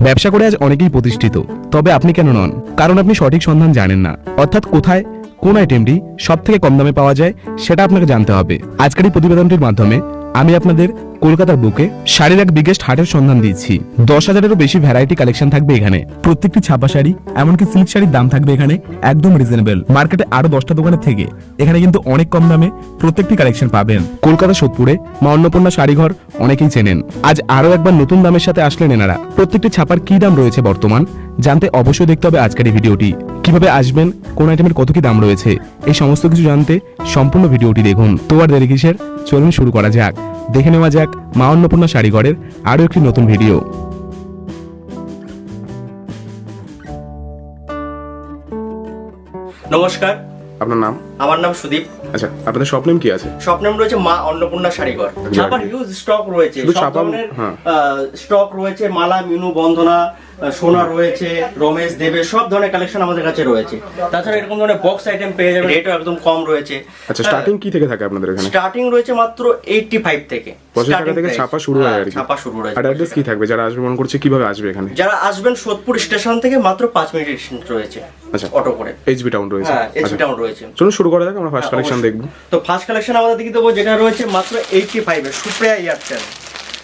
ব্যবসা করে আজ অনেকেই প্রতিষ্ঠিত। তবে আপনি কেন নন? কারণ আপনি সঠিক সন্ধান জানেন না। অর্থাৎ কোথায়, কোন আইটেমটি সব থেকে কম দামে পাওয়া যায়, সেটা আপনাকে জানতে হবে। আজকের এই প্রতিবেদনটির মাধ্যমে আমি আপনাদের কলকাতার বুকে শাড়ির এক বিগেস্ট হাটের সন্ধান দিচ্ছি দশ হাজারেরও বেশি ভ্যারাইটি কালেকশন থাকবে এখানে। প্রত্যেকটি ছাপা শাড়ি, এমনকি সিল্ক শাড়ির দাম থাকবে এখানে একদম রিজনেবল মার্কেটে আরও দশটা দোকানের থেকে এখানে কিন্তু অনেক কম দামে প্রত্যেকটি কালেকশন পাবেন। কলকাতা সোদপুরে মা অন্নপূর্ণা শাড়িঘর অনেকেই চেনেন। আজ আরও একবার নতুন দামের সাথে আসলেন এনারা। প্রত্যেকটি ছাপার কি দাম রয়েছে বর্তমান? জানতে অবশ্যই দেখতে হবে আজকের এই ভিডিওটি। কীভাবে আসবেন, কোন আইটেমের কত কি দাম রয়েছে, এই সমস্ত কিছু জানতে সম্পূর্ণ ভিডিওটি দেখুন। তো আর দেরি কিসের? চলুন শুরু করা যাক। দেখে নেওয়া যাক মা অন্নপূর্ণা শাড়িঘরের আরও একটি নতুন ভিডিও। নমস্কার আপনার নাম? আমার নাম সুদীপ। আচ্ছা আপনাদের শপ নেম কি আছে? স্বপ্নম রয়েছে মা অন্নপূর্ণা শাড়িঘর ছাপার হিউজ স্টক রয়েছে। সব ধরনের হ্যাঁ। স্টক রয়েছে। মালা মিনু বন্দনা সোনা রয়েছে রমেশ দেবের সব ধরনের কালেকশন আমাদের কাছে রয়েছে। তাছাড়া এরকম ধরনের বক্স আইটেম পেয়ে যাবেন। রেটও একদম কম রয়েছে। আচ্ছা স্টার্টিং কি থেকে থাকে আপনাদের এখানে? স্টার্টিং রয়েছে মাত্র এইটটি ফাইভ থেকে। পঁচিশ টাকা থেকে ছাপা শুরু হয় হ্যাঁ, আর কি। ছাপা শুরু রয়েছে। আর অ্যাড্রেস কি থাকবে? যারা আসবে মনে করছে কীভাবে আসবে এখানে? যারা আসবেন সোদপুর স্টেশন থেকে মাত্র পাঁচ মিনিট ডিস্টেন্স রয়েছে। আচ্ছা। অটো করে। এইচবি টাউন রয়েছে। হ্যাঁ এসি আচ্ছা। টাউন রয়েছে। চলুন শুরু করা যাক আমরা ফার্স্ট হ্যাঁ, কালেকশন। দেখব। তো ফার্স্ট কালেকশন আমাদের দিকে দেবো যেটা রয়েছে মাত্র এইটটি ফাইভে সুপ্রিয়া এয়ারটেল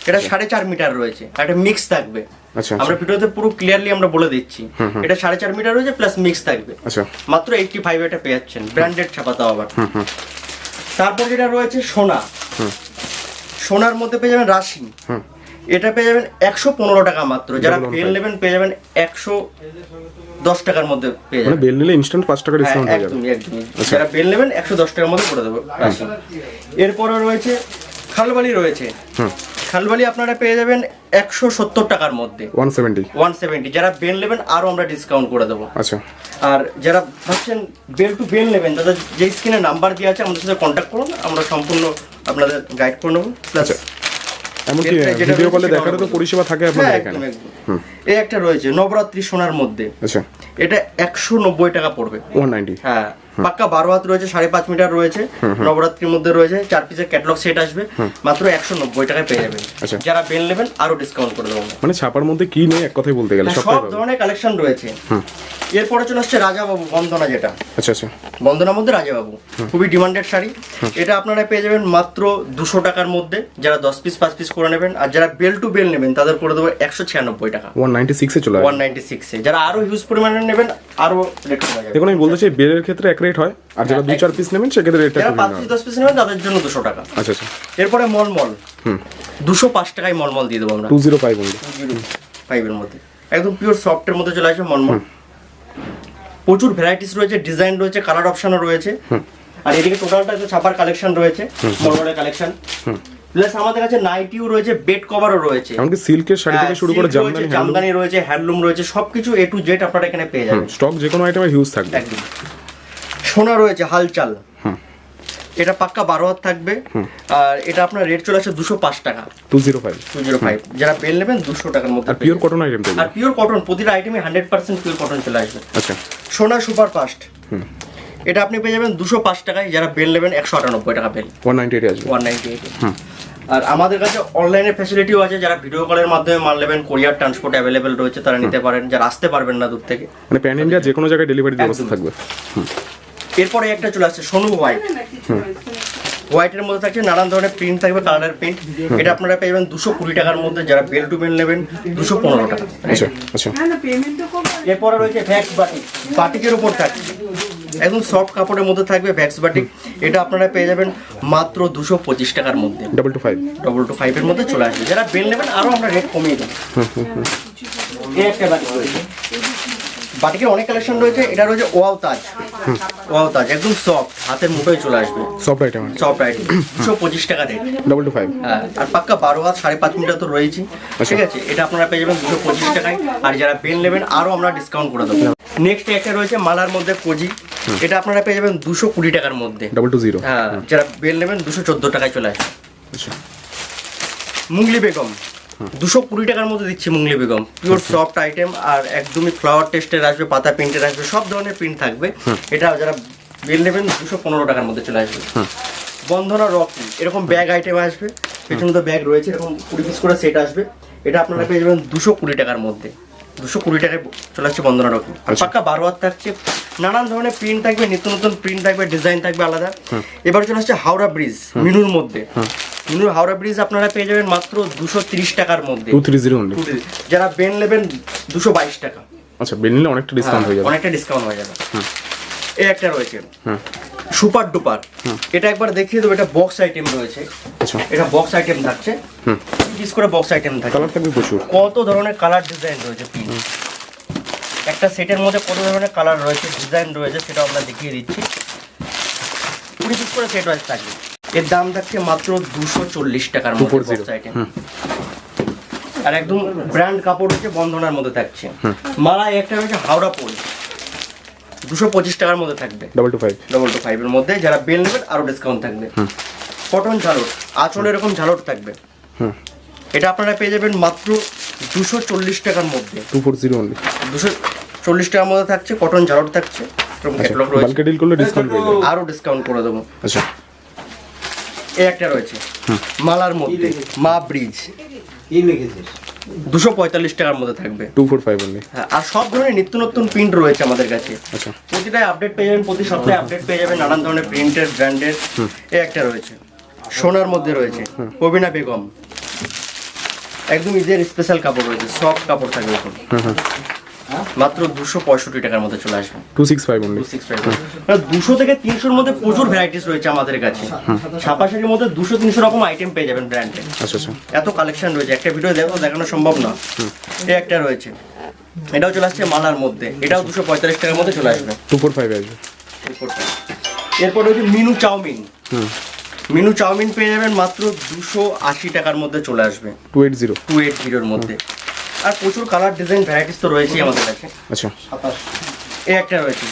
এটা সাড়ে চার মিটার রয়েছে একটা মিক্স থাকবে। আচ্ছা আমরা ভিডিওতে পুরো ক্লিয়ারলি আমরা বলে দিচ্ছি। এটা সাড়ে চার মিটার রয়েছে প্লাস মিক্স থাকবে। আচ্ছা। মাত্র এইটটি ফাইভ এটা পেয়ে যাচ্ছেন ব্র্যান্ডেড ছাপা তাও আবার। তারপর যেটা রয়েছে সোনা। সোনার মধ্যে পেয়ে যাবেন রাশি। এটা পেয়ে যাবেন একশো পনেরো টাকা মাত্র। যারা বেল নেবেন পেয়ে যাবেন একশো দশ টাকার মধ্যে পেয়ে মানে যাবেন। বেল নিলে ইনস্ট্যান্ট পাঁচ টাকা হ্যাঁ, ডিসকাউন্ট হয়ে যাবে। একদমই একদমই। যারা বেল নেবেন একশো দশ টাকার মধ্যে করে দেবো। রাশি এরপরে রয়েছে খালবালি রয়েছে। খালবালি আপনারা পেয়ে যাবেন একশো সত্তর টাকার মধ্যে। One seventy. One seventy. যারা বেল নেবেন আরও আমরা ডিসকাউন্ট করে দেবো। আচ্ছা। আর যারা ভাবছেন বেল টু বেল নেবেন তাদের যে স্ক্রিনে নাম্বার দেওয়া আছে আমাদের সাথে কন্ট্যাক্ট করুন। আমরা সম্পূর্ণ আপনাদের গাইড করে নেব। প্লাস এমনকি ভিডিও কলে দেখারও তো পরিষেবা থাকে হ্যাঁ আপনাদের এখানে। একদম এই একটা রয়েছে নবরাত্রি সোনার মধ্যে। আচ্ছা। এটা একশো নব্বই টাকা পড়বে। ওয়ান নাইনটি হ্যাঁ। পাক্কা বারো হাত রয়েছে সাড়ে পাঁচ মিটার রয়েছে নবরাত্রির মধ্যে রয়েছে চার পিসের ক্যাটলগ সেট আসবে মাত্র একশো নব্বই টাকায় পেয়ে যাবেন। আচ্ছা। যারা বেল নেবেন আরও ডিসকাউন্ট করে দেবো। মানে ছাপার মধ্যে কি নেই এক কথাই বলতে গেলে হ্যাঁ, সব ধরনের কালেকশন রয়েছে। এরপরে চলে আসছে রাজাবাবু বন্দনা যেটা। আচ্ছা আচ্ছা। বন্দনার মধ্যে রাজাবাবু। খুবই ডিমান্ডেড শাড়ি। এটা আপনারা পেয়ে যাবেন মাত্র দুশো টাকার মধ্যে। যারা দশ পিস পাঁচ পিস করে নেবেন আর যারা বেল টু বেল নেবেন তাদের করে দেবো একশো ছিয়ানব্বই টাকা। ওয়ান নাইনটি সিক্সে চলে ওয়ান নাইনটি সিক্সে যারা আরও হিউজ পরিমাণে নেবেন আরও রেট দেখুন আমি বলতে চাই বেলের ক্ষেত্রে এক রেট হয়? আর যারা দু চার পিস নেবেন সেক্ষেত্রে রেটটা যারা একটু পাঁচ পিস দশ পিস নেবেন তাদের জন্য দুশো টাকা। আচ্ছা আচ্ছা। এরপরে মলমল। হুম। দুশো পাঁচ টাকায় মলমল দিয়ে দেবো আমরা। টু জিরো ফাইভ ফাইভের মধ্যে। একদম পিওর সফটের মধ্যে চলে আসবে মলমল। প্রচুর ভ্যারাইটিস রয়েছে ডিজাইন রয়েছে কালার অপশনও রয়েছে। আর এদিকে টোটালটা তো ছাপার কালেকশন রয়েছে মলমলের কালেকশন প্লাস আমাদের কাছে নাইটিও রয়েছে বেড কভারও রয়েছে। এমনকি সিল্কের শাড়ি থেকে হ্যাঁ, শুরু করে জামদানি জামদানি রয়েছে হ্যান্ডলুম রয়েছে সবকিছু এ টু জেড আপনারা এখানে পেয়ে যাবেন। স্টক যে কোনো আইটেমে হিউজ থাকবে। একদম। সোনা রয়েছে হালচাল। এটা পাক্কা বারো হাত থাকবে। আর এটা আপনার রেট চলে আসে দুশো পাঁচ টাকা। Two zero five two zero five যারা বেল নেবেন দুশো টাকার মধ্যে আর পিওর কটন আইটেম আর পিওর কটন প্রতিটা আইটেমে হান্ড্রেড পার্সেন্ট পিওর কটন চলে আসবে। আচ্ছা। সোনা সুপার ফাস্ট। এটা আপনি পেয়ে যাবেন দুশো পাঁচ টাকায়। যারা বেল নেবেন একশো আটানব্বই টাকা বেল। ওয়ান নাইনটি এইটে আসবে। ওয়ান নাইনটি এইট আর আমাদের কাছে অনলাইনে ফ্যাসিলিটিও আছে। যারা ভিডিও কলের মাধ্যমে মাল নেবেন কোরিয়ার ট্রান্সপোর্ট অ্যাভেলেবেল রয়েছে তারা নিতে পারেন। যারা আসতে পারবেন না দূর থেকে। মানে প্যান ইন্ডিয়া যে কোনো জায়গায় ডেলিভারি ব্যবস্থা। থাকবে। এরপরে একটা চলে আসছে সোনু হোয়াইট। হোয়াইটের মধ্যে থাকছে নানান ধরনের প্রিন্ট থাকবে কালারের প্রিন্ট এটা আপনারা পেয়ে যাবেন দুশো কুড়ি টাকার মধ্যে যারা বেল টু বেল নেবেন দুশো পনেরো টাকা। আচ্ছা আচ্ছা। এরপরে রয়েছে ভ্যাক্স বাটিক বাটিকের উপর থাকছে। একদম সফট কাপড়ের মধ্যে থাকবে ভ্যাক্স বাটিক এটা আপনারা পেয়ে যাবেন মাত্র দুশো পঁচিশ টাকার মধ্যে। Double two five double two ফাইভের মধ্যে চলে আসবে। যারা বেল নেবেন আরও আমরা রেট কমিয়ে দেবো। এই একটা বাটিক রয়েছে। বাটিকের অনেক কালেকশন রয়েছে এটা রয়েছে ওয়াও তাজ। ওয়াও তাজ একদম সফট হাতের মুঠোয় চলে আসবে। সফট আইটেম সফট আইটেম দুশো পঁচিশ টাকা রেট ডাবল টু ফাইভ হ্যাঁ আর পাক্কা বারো হাত সাড়ে পাঁচ মিটার তো রয়েছে। ঠিক আছে এটা আপনারা পেয়ে যাবেন দুশো পঁচিশ টাকায়। আর যারা বেল নেবেন আরও আমরা ডিসকাউন্ট করে দেবো। নেক্সট একটা রয়েছে মালার মধ্যে কোজি। এটা আপনারা পেয়ে যাবেন দুশো কুড়ি টাকার মধ্যে। ডাবল টু জিরো হ্যাঁ যারা বেল নেবেন দুশো চোদ্দ টাকায় চলে আসবে আচ্ছা। মুঙ্গলি বেগম। দুশো কুড়ি টাকার মধ্যে দিচ্ছি মুঙ্গলি বেগম। পিওর সফট আইটেম আর একদমই ফ্লাওয়ার টেস্টের আসবে পাতা প্রিন্টের আসবে সব ধরনের প্রিন্ট থাকবে। এটা যারা বেল নেবেন দুশো পনেরো টাকার মধ্যে চলে আসবে। বন্ধনা রকি এরকম ব্যাগ আইটেম আসবে। পেছনে তো ব্যাগ রয়েছে এরকম কুড়ি পিস করে সেট আসবে। এটা আপনারা পেয়ে যাবেন দুশো কুড়ি টাকার মধ্যে। দুশো কুড়ি টাকায় চলে আসছে বন্দনা রকম আর আচ্ছা। পাক্কা বারো হাত থাকছে। নানান ধরনের প্রিন্ট থাকবে নিত্য নতুন প্রিন্ট থাকবে ডিজাইন থাকবে আলাদা। এবার চলে আসছে হাওড়া ব্রিজ মিনুর মধ্যে। মিনুর হাওড়া ব্রিজ আপনারা পেয়ে যাবেন মাত্র দুশো তিরিশ টাকার মধ্যে। টু থ্রি জিরো যারা বেন নেবেন দুশো বাইশ টাকা। আচ্ছা বেল নিলে অনেকটা ডিসকাউন্ট হয়ে যাবে। হ্যাঁ, অনেকটা ডিসকাউন্ট হয়ে যাবে। এই একটা রয়েছে। হুম সুপার ডুপার। এটা একবার দেখিয়ে দেবো এটা বক্স আইটেম রয়েছে। আচ্ছা। এটা বক্স আইটেম থাকছে। হুম। পিস করে বক্স আইটেম থাকে কালার থাকবে প্রচুর। কত ধরনের কালার ডিজাইন রয়েছে একটা সেটের মধ্যে কত ধরনের কালার রয়েছে ডিজাইন রয়েছে সেটা আমরা দেখিয়ে দিচ্ছি। কুড়ি পিস করে সেট ওয়াইজ থাকবে। এর দাম থাকছে মাত্র দুশো চল্লিশ টাকার মধ্যে আইটেম আর একদম ব্র্যান্ড কাপড় হচ্ছে বন্ধনার মধ্যে থাকছে। মালা একটা রয়েছে হাওড়া পোল। দুশো পঁচিশ টাকার মধ্যে থাকবে। Double two five double two ফাইভের মধ্যে যারা বেল নেবেন আরও ডিসকাউন্ট থাকবে। কটন ঝালট আঁচলে এরকম ঝালট থাকবে। এটা আপনারা পেয়ে যাবেন মাত্র দুশো চল্লিশ টাকার মধ্যে। টু ফোর জিরো অনলি দুশো চল্লিশ টাকার মধ্যে থাকছে কটন ঝালট থাকছে। ক্যাটালগ রয়েছে। ডিসকাউন্ট পেয়ে আরও ডিসকাউন্ট করে দেবো। আচ্ছা। এই একটা রয়েছে। মালার মধ্যে মা ব্রিজ। দুশো পঁয়তাল্লিশ টাকার মধ্যে থাকবে। টু ফোর ফাইভ হ্যাঁ আর সব ধরনের নিত্য নতুন প্রিন্ট রয়েছে আমাদের কাছে। আচ্ছা। প্রতিটাই আপডেট পেয়ে যাবেন প্রতি সপ্তাহে আপডেট পেয়ে যাবেন নানান ধরনের প্রিন্টের ব্র্যান্ডের এই একটা রয়েছে। সোনার মধ্যে রয়েছে কবিনা বেগম। একদম ঈদের স্পেশাল কাপড় রয়েছে সফট কাপড় থাকবে এখন মাত্র দুশো পঁয়ষট্টি টাকার মধ্যে চলে আসবে। Two six five only two six five দুশো থেকে তিনশোর মধ্যে প্রচুর ভ্যারাইটিস রয়েছে আমাদের কাছে। ছাপা শাড়ির মধ্যে দুশো তিনশো রকম আইটেম পেয়ে যাবেন ব্র্যান্ডের আচ্ছা আচ্ছা। এত কালেকশন রয়েছে। একটা ভিডিও দেখো দেখানো সম্ভব না। এই একটা রয়েছে। এটাও চলে আসছে মালার মধ্যে। এটাও দুশো পঁয়তাল্লিশ টাকার মধ্যে চলে আসবে। টু ফোর ফাইভ আসবে। এরপর রয়েছে মিনু চাউমিন। মিনু চাউমিন পেয়ে যাবেন মাত্র দুশো আশি টাকার মধ্যে চলে আসবে। Two eight zero two eight জিরোর মধ্যে। আর প্রচুর কালার ডিজাইন ভ্যারাইটিস তো রয়েছেই আমাদের কাছে। আচ্ছা। সাতাশ। এই একটা রয়েছে।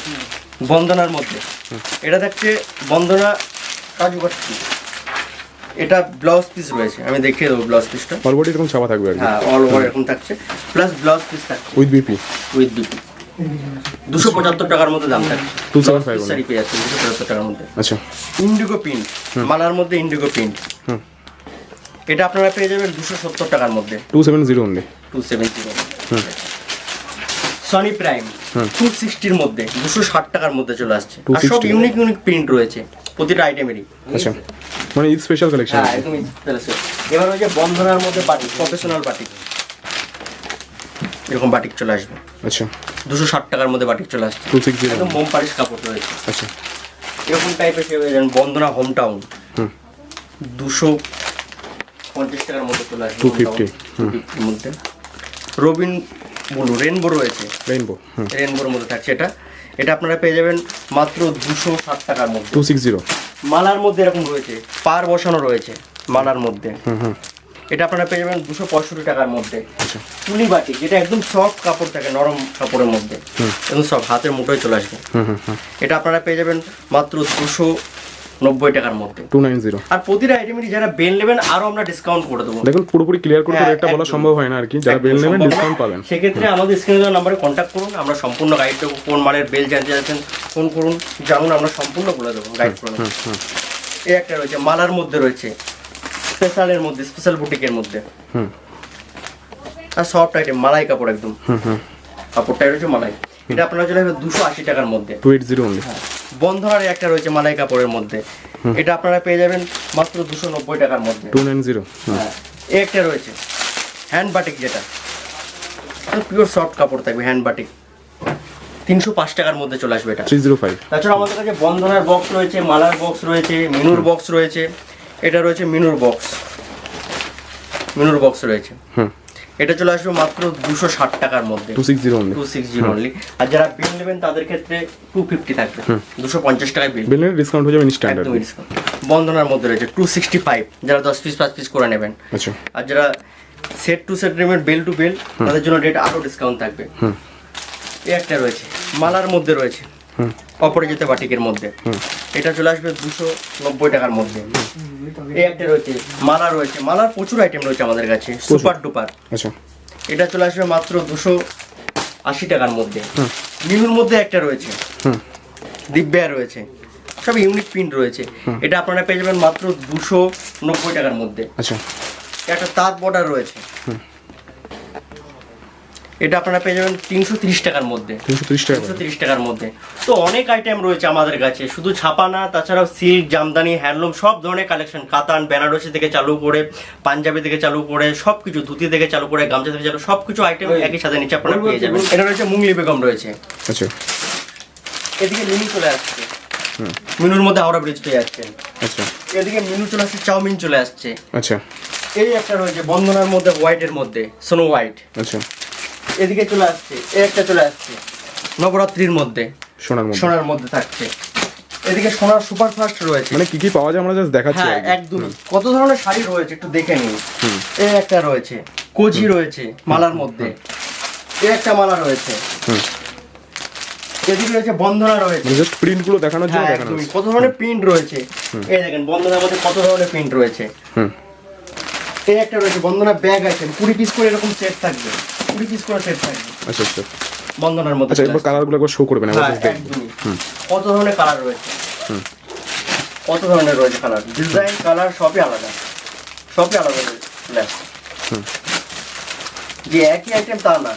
বন্দনার মধ্যে। এটা থাকছে বন্দনা কাজু কাটছি এটা ব্লাউজ পিস রয়েছে। আমি দেখিয়ে দেবো ব্লাউজ পিসটা অলবডি এরকম ছাপা থাকবে আর হ্যাঁ অল ওভার এরকম থাকছে। প্লাস ব্লাউজ পিস থাকছে। উইথ বিপি উইথ বিপি দুশো পঁচাত্তর টাকার মধ্যে দাম থাকছে। 275 শাড়ি পেয়ে যাচ্ছে দুশো পঁচাত্তর টাকার মধ্যে। আচ্ছা। ইন্ডিগো প্রিন্ট মালার মধ্যে ইন্ডিগো প্রিন্ট হুম। এটা আপনারা পেয়ে যাবেন দুশো সত্তর টাকার মধ্যে। Two seven zero only two seven zero Sony prime two সিক্সটির মধ্যে দুশো ষাট টাকার মধ্যে চলে আসছে। আর সব ইউনিক ইউনিক প্রিন্ট রয়েছে প্রতিটা আইটেমেরই আচ্ছা। মানে ঈদ স্পেশাল কালেকশন হ্যাঁ একদমই চলেছে। এবার হচ্ছে বন্ধনার মধ্যে বাটিক প্রফেশনাল বাটিক এরকম বাটিক চলে আসবে। আচ্ছা। দুশো ষাট টাকার মধ্যে বাটিক চলে আসছে। টু সিক্স জিরো একদম মোম পালিশ কাপড় রয়েছে। আচ্ছা। এরকম টাইপের পেয়ে যাবেন বন্দনা হোম টাউন হুম। দুশো পঞ্চাশ টাকার মধ্যে চলে আসবে 250 টু ফিফটির মধ্যে রবিন ব্লু রেনবো রয়েছে। রেইনবো রেনবোর মধ্যে থাকছে এটা। এটা আপনারা পেয়ে যাবেন মাত্র দুশো ষাট টাকার মধ্যে। টু সিক্স জিরো মালার মধ্যে এরকম রয়েছে। পার বসানো রয়েছে মালার মধ্যে। এটা আপনারা পেয়ে যাবেন দুশো পঁয়ষট্টি টাকার মধ্যে। আচ্ছা। তুলি বাটি যেটা একদম সফট কাপড় থাকে নরম কাপড়ের মধ্যে। একদম সব হাতের মুঠোয় চলে আসবে। এটা আপনারা পেয়ে যাবেন মাত্র দুশো নব্বই টাকার মধ্যে। Two nine zero. আর প্রতিটা আইটেমেরই যারা বেল নেবেন আরও আমরা ডিসকাউন্ট করে দেবো। দেখুন পুরোপুরি ক্লিয়ার করে হ্যাঁ, রেটটা বলা সম্ভব হয় না আর কি। যারা বেল নেবেন ডিসকাউন্ট পাবেন। সেক্ষেত্রে আমাদের স্ক্রিনে দেওয়া নাম্বারে কন্ট্যাক্ট করুন আমরা সম্পূর্ণ গাইড দেবো কোন মানের বেল জানতে যাচ্ছেন ফোন করুন জানুন আমরা সম্পূর্ণ বলে দেবো গাইড করে দেবো। এই একটা রয়েছে মালার মধ্যে রয়েছে স্পেশালের মধ্যে স্পেশাল বুটিকের মধ্যে। হুম। আর সফট আইটেম মালাই কাপড় একদম। হুম হুম। কাপড়টা রয়েছে মালাই। এটা আপনারা চলে আসবে দুশো আশি টাকার মধ্যে। টু এইট জিরো অনলি বন্ধনার একটা রয়েছে মালাই কাপড়ের মধ্যে। এটা আপনারা পেয়ে যাবেন মাত্র দুশো নব্বই টাকার মধ্যে। Two nine zero. হ্যাঁ একটা রয়েছে। হ্যান্ড বাটিক যেটা। পিওর সফট কাপড় থাকবে হ্যান্ড বাটিক। তিনশো পাঁচ টাকার মধ্যে চলে আসবে এটা। Three zero five. তাছাড়া আমাদের কাছে বন্ধনার বক্স রয়েছে মালার বক্স রয়েছে মিনুর বক্স রয়েছে। এটা রয়েছে মিনুর বক্স মিনুর বক্স রয়েছে। হুম। এটা চলে আসবে মাত্র দুশো ষাট টাকার মধ্যে। Two six zero two six zero only আর যারা বিল নেবেন তাদের ক্ষেত্রে টু ফিফটি থাকবে। দুশো পঞ্চাশ টাকায় বিল বেল ডিসকাউন্ট হয়ে যাবে কি ডিসকাউন্ট বন্ধনার মধ্যে রয়েছে টু সিক্সটি ফাইভ যারা দশ পিস পাঁচ পিস করে নেবেন। আচ্ছা। আর যারা সেট টু সেট নেবেন বেল টু বেল তাদের জন্য রেট আরও ডিসকাউন্ট থাকবে। এই একটা রয়েছে। মালার মধ্যে রয়েছে। অপরাজিত বাটিকের মধ্যে। এটা চলে আসবে দুশো নব্বই টাকার মধ্যে। এই একটা রয়েছে মালা রয়েছে। মালার প্রচুর আইটেম রয়েছে আমাদের কাছে সুপার ডুপার আচ্ছা। এটা চলে আসবে মাত্র দুশো আশি টাকার মধ্যে। হুম। নিউর মধ্যে একটা রয়েছে। দিব্যা রয়েছে। সব ইউনিক প্রিন্ট রয়েছে। এটা আপনারা পেয়ে যাবেন মাত্র দুশো নব্বই টাকার মধ্যে। আচ্ছা। একটা তাঁত বর্ডার রয়েছে। এটা আপনারা পেয়ে যাবেন তিনশো তিরিশ টাকার মধ্যে। তিনশো ত্রিশ টাকা তিনশো তিরিশ টাকার মধ্যে। তো অনেক আইটেম রয়েছে আমাদের কাছে। শুধু ছাপা না তাছাড়াও সিল্ক জামদানি হ্যান্ডলুম সব ধরনের কালেকশন কাতান বেনারসি থেকে চালু করে পাঞ্জাবি থেকে চালু করে সব কিছু ধুতি থেকে চালু করে গামছা থেকে চালু সব কিছু আইটেম একই সাথে নিচে আপনারা পেয়ে যাবেন। এটা রয়েছে মুংলি বেগম রয়েছে। আচ্ছা। এদিকে মিনু চলে আসছে। মিনুর মধ্যে হাওড়া ব্রিজ পেয়ে যাচ্ছেন। আচ্ছা। এদিকে মিনু চলে আসছে চাউমিন চলে আসছে। আচ্ছা। এই একটা রয়েছে বন্দনার মধ্যে হোয়াইটের মধ্যে স্নো হোয়াইট আচ্ছা। এদিকে চলে আসছে এই একটা চলে আসছে। নবরাত্রির মধ্যে সোনার মধ্যে। সোনার মধ্যে থাকছে। এদিকে সোনার সুপার ফাস্ট রয়েছে। মানে কি কি পাওয়া যায় আমরা জাস্ট দেখাচ্ছি হ্যাঁ একদম। কত ধরনের শাড়ি রয়েছে একটু দেখে নিন। এই একটা রয়েছে কোচি রয়েছে মালার মধ্যে। এই একটা মালা রয়েছে। এদিকে রয়েছে বন্ধনা রয়েছে। জাস্ট প্রিন্টগুলো দেখানোর জন্য হ্যাঁ দেখানো কত ধরনের প্রিন্ট রয়েছে? এই দেখেন বন্ধনার মধ্যে কত ধরনের প্রিন্ট রয়েছে? হুম। এই একটা রয়েছে বন্ধনা ব্যাগ আছে কুড়ি পিস করে এরকম সেট থাকবে। কুড়ি পিস করে সেট থাকবে আচ্ছা। আচ্ছা বন্ধনার মধ্যে আচ্ছা একবার শো করবেন দেখব। একদমই। কত ধরনের কালার রয়েছে? কত ধরনের রয়েছে কালার ডিজাইন কালার সবই আলাদা। সবই আলাদা আসছে যে একই আইটেম তা না।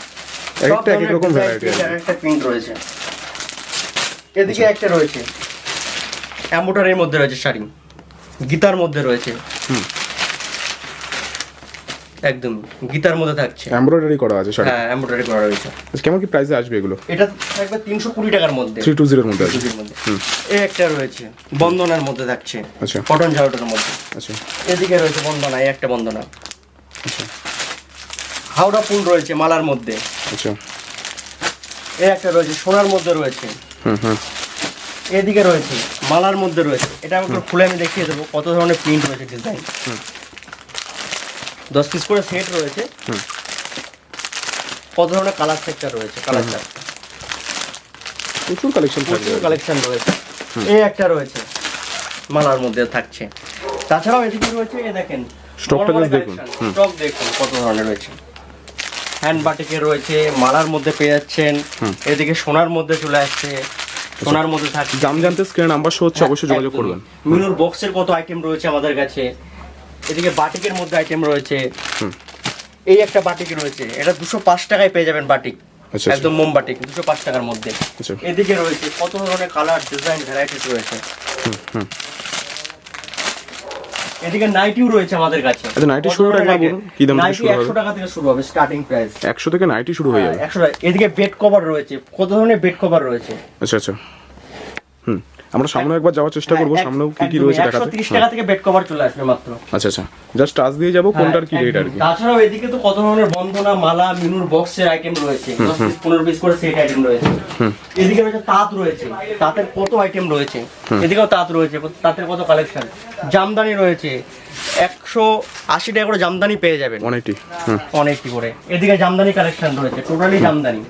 একটা এক রকম আছে। আর একটা প্রিন্ট রয়েছে। এদিকে একটা রয়েছে। অ্যাম্বোটারির মধ্যে রয়েছে শাড়ি। গীতার মধ্যে রয়েছে। একদম গীতার মধ্যে থাকছে। এমব্রয়ডারি করা আছে হ্যাঁ অ্যাম্বোটারি করা রয়েছে। আচ্ছা, কেমন কি প্রাইসে আসবে এগুলো? এটা থাকবে তিনশো কুড়ি টাকার মধ্যে। থ্রি টু জিরোর মধ্যে এই একটা রয়েছে বন্দনার মধ্যে থাকছে। আচ্ছা। কটন ঝাড়ুটার মধ্যে। আচ্ছা। এদিকে রয়েছে বন্দনা এই একটা বন্দনা। আচ্ছা। হাওড়া ফুল রয়েছে মালার মধ্যে। আচ্ছা। এই একটা রয়েছে সোনার মধ্যে রয়েছে। হুম হুম। এদিকে রয়েছে মালার মধ্যে রয়েছে। এটা আমাকে খুলে আমি দেখিয়ে দেবো কত ধরনের প্রিন্ট রয়েছে ডিজাইন দশ পিস করে সেট রয়েছে। কত ধরনের কালার সেক্টর রয়েছে? কালার চার্ট প্রচুর কালেকশন প্রচুর কালেকশন রয়েছে। এই একটা রয়েছে। মালার মধ্যে থাকছে। তাছাড়াও এদিকে রয়েছে এই দেখেন just দেখুন। স্টক দেখুন কত ধরনের রয়েছে। হ্যান্ড বাটিকে রয়েছে মালার মধ্যে পেয়ে যাচ্ছেন। এদিকে সোনার মধ্যে চলে আসছে। সোনার মধ্যে থাকছে। দাম জানতে স্ক্রিনে নাম্বার শো হচ্ছে অবশ্যই যোগাযোগ করবেন। মিনুর বক্সের কত আইটেম রয়েছে আমাদের কাছে? এদিকে বাটিকের মধ্যে আইটেম রয়েছে। এই একটা বাটিক রয়েছে। এটা দুশো পাঁচ টাকায় পেয়ে যাবেন বাটিক। আচ্ছা, একদম মোম বাটিক দুশো পাঁচ টাকার মধ্যে। আচ্ছা। এদিকে রয়েছে কত ধরনের কালার ডিজাইন ভ্যারাইটিস রয়েছে। এদিকে নাইটিও রয়েছে আমাদের কাছে। আচ্ছা, নাইটি শুরুটা একবার বলুন, কি দাম থেকে শুরু হবে? একশো টাকা থেকে শুরু হবে স্টার্টিং প্রাইস একশো থেকে নাইটি শুরু হয়ে যাবে। একশো টাকা। এদিকে বেড কভার রয়েছে। কত ধরনের বেড কভার রয়েছে? আচ্ছা আচ্ছা। হুম আমরা সামনে একবার যাওয়ার চেষ্টা করব হ্যাঁ, সামনেও কি কি রয়েছে দেখাতে? তিরিশ হ্যাঁ। টাকা থেকে বেড কভার চলে আসবে মাত্র। আচ্ছা আচ্ছা। জাস্ট টাচ দিয়ে যাব কোনটার কি হ্যাঁ, রেট আর কি তাছাড়াও এদিকে তো কত ধরনের বন্ধনা মালা মিনুর বক্সের আইটেম রয়েছে। দশ পিস পনেরো পিস করে সেট আইটেম রয়েছে। এদিকে রয়েছে তাঁত রয়েছে। তাঁতের কত আইটেম রয়েছে? এদিকেও তাঁত রয়েছে তাঁতের কত কালেকশন জামদানি রয়েছে। একশো আশি টাকা করে জামদানি পেয়ে যাবেন। অনেকটি অনেকটি করে। এদিকে জামদানি কালেকশন রয়েছে টোটালি জামদানি।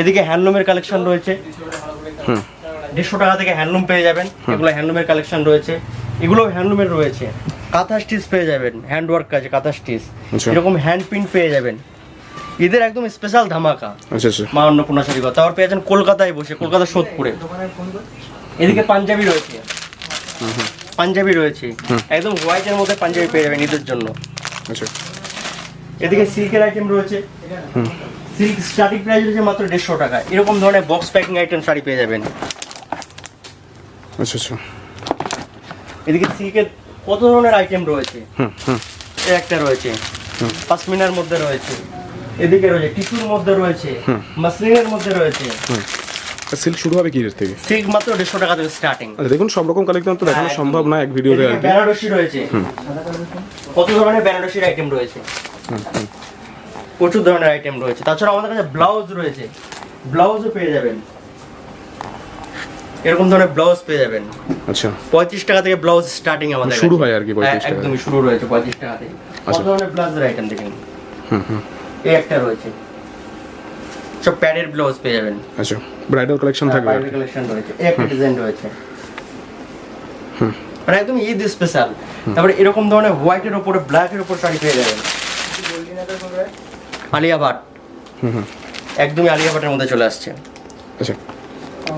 এদিকে হ্যান্ডলুমের কালেকশন রয়েছে। হুম। দেড়শো টাকা থেকে হ্যান্ডলুম পেয়ে যাবেন। এগুলো হ্যান্ডলুমের কালেকশন রয়েছে। এগুলো হ্যান্ডলুমের রয়েছে। কাঁথা স্টিচ পেয়ে যাবেন হ্যান্ড ওয়ার্ক কাজে কাঁথা স্টিচ। আচ্ছা। এরকম হ্যান্ড প্রিন্ট পেয়ে যাবেন। ঈদের একদম স্পেশাল ধামাকা। মা অন্নপূর্ণা শাড়ি কথা তারপর পেয়ে যাচ্ছেন কলকাতায় বসে কলকাতা সোদপুরে। এদিকে পাঞ্জাবি রয়েছে। পাঞ্জাবি রয়েছে। একদম হোয়াইটের মধ্যে পাঞ্জাবি পেয়ে যাবেন ঈদের জন্য। আচ্ছা। এদিকে সিল্কের আইটেম রয়েছে। সিল্ক স্টার্টিং প্রাইস রয়েছে মাত্র দেড়শো টাকা। এরকম ধরনের বক্স প্যাকিং আইটেম শাড়ি পেয়ে যাবেন। আচ্ছা আচ্ছা। এদিকে সিল্কের কত ধরনের আইটেম রয়েছে? হুম হুম। একটা রয়েছে। পাসমিনার মধ্যে রয়েছে। এদিকে রয়েছে টিস্যুর মধ্যে রয়েছে। মাসলিনের মধ্যে রয়েছে। সিল্ক শুরু হবে কি রেট থেকে? সিল্ক মাত্র দেড়শো টাকা থেকে স্টার্টিং আচ্ছা দেখুন সব রকম কালেকশন তো দেখানো হ্যাঁ, সম্ভব না এক ভিডিওতে আর বেনারসি রয়েছে। কত ধরনের বেনারসির আইটেম রয়েছে? প্রচুর ধরনের আইটেম রয়েছে। তাছাড়া আমাদের কাছে ব্লাউজ রয়েছে। ব্লাউজও পেয়ে যাবেন। এরকম ধরনের ব্লাউজ পেয়ে যাবেন। আচ্ছা। পঁয়ত্রিশ টাকা থেকে ব্লাউজ স্টার্টিং আমাদের শুরু হয় আর কি 35 হ্যাঁ, টাকা। একদমই শুরু রয়েছে পঁয়ত্রিশ টাকা থেকে। কত আচ্ছা। ধরনের ব্লাউজের আইটেম দেখেন? হুম হুম। এই একটা রয়েছে। সব প্যাডের ব্লাউজ পেয়ে যাবেন। আচ্ছা ব্রাইডাল কালেকশন থাকবে কি। কালেকশন রয়েছে। এই একটা ডিজাইন রয়েছে। মানে একদম ঈদ স্পেশাল তারপরে এরকম ধরনের হোয়াইটের উপরে ব্ল্যাকের উপর শাড়ি পেয়ে যাবেন। আলিয়া ভাট। হুম হুম। একদমই আলিয়া ভাটের মধ্যে চলে আসছে। আচ্ছা।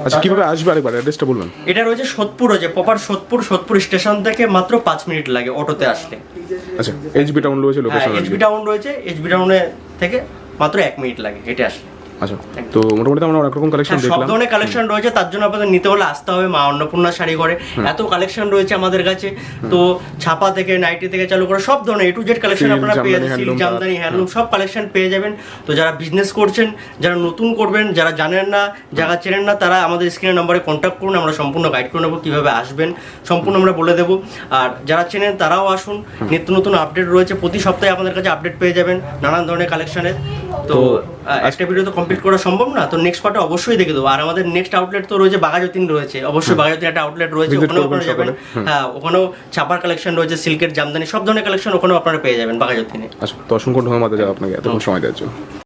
আচ্ছা কীভাবে আসবে আরেকবার? অ্যাড্রেসটা বলবেন। এটা রয়েছে সোদপুর রয়েছে প্রপার সোদপুর সোদপুর স্টেশন থেকে মাত্র পাঁচ মিনিট লাগে অটোতে আসলে আচ্ছা এইচবি টাউন রয়েছে লোকেশন এইচবি টাউন রয়েছে এইচবি টাউনে থেকে মাত্র এক মিনিট লাগে হেঁটে আসলে আচ্ছা তো মোটামুটি আমরা অনেক রকম কালেকশন হ্যাঁ, সব ধরনের কালেকশন রয়েছে তার জন্য আপনাদের নিতে হলে আসতে হবে মা অন্নপূর্ণা শাড়ি ঘরে। এত কালেকশন রয়েছে আমাদের কাছে তো ছাপা থেকে নাইটি থেকে চালু করে সব ধরনের এ টু জেড কালেকশন আপনারা পেয়ে যাবেন জামদানি হ্যান্ডলুম সব কালেকশন পেয়ে যাবেন। তো যারা বিজনেস করছেন যারা নতুন করবেন যারা জানেন না যারা চেনেন না তারা আমাদের স্ক্রিনের নম্বরে কন্ট্যাক্ট করুন আমরা সম্পূর্ণ গাইড করে নেব কীভাবে আসবেন সম্পূর্ণ আমরা বলে দেবো। আর যারা চেনেন তারাও আসুন নিত্য নতুন আপডেট রয়েছে প্রতি সপ্তাহে আমাদের কাছে আপডেট পেয়ে যাবেন নানান ধরনের কালেকশনের তো একটা ভিডিও তো কমপ্লিট করা সম্ভব না তো নেক্সট পার্টে অবশ্যই দেখে দেবো। আর আমাদের নেক্সট আউটলেট তো রয়েছে বাঘাযতীন রয়েছে। অবশ্যই বাঘাজতিন একটা আউটলেট রয়েছে ওখানে আপনারা যাবেন। হ্যাঁ ওখানেও ছাপার কালেকশন রয়েছে সিল্কের জামদানি সব ধরনের কালেকশন ওখানেও আপনারা পেয়ে যাবেন বাঘাজতিনে আচ্ছা তো অসংখ্য ধন্যবাদ আপনাকে এতক্ষণ সময় দেওয়ার জন্য।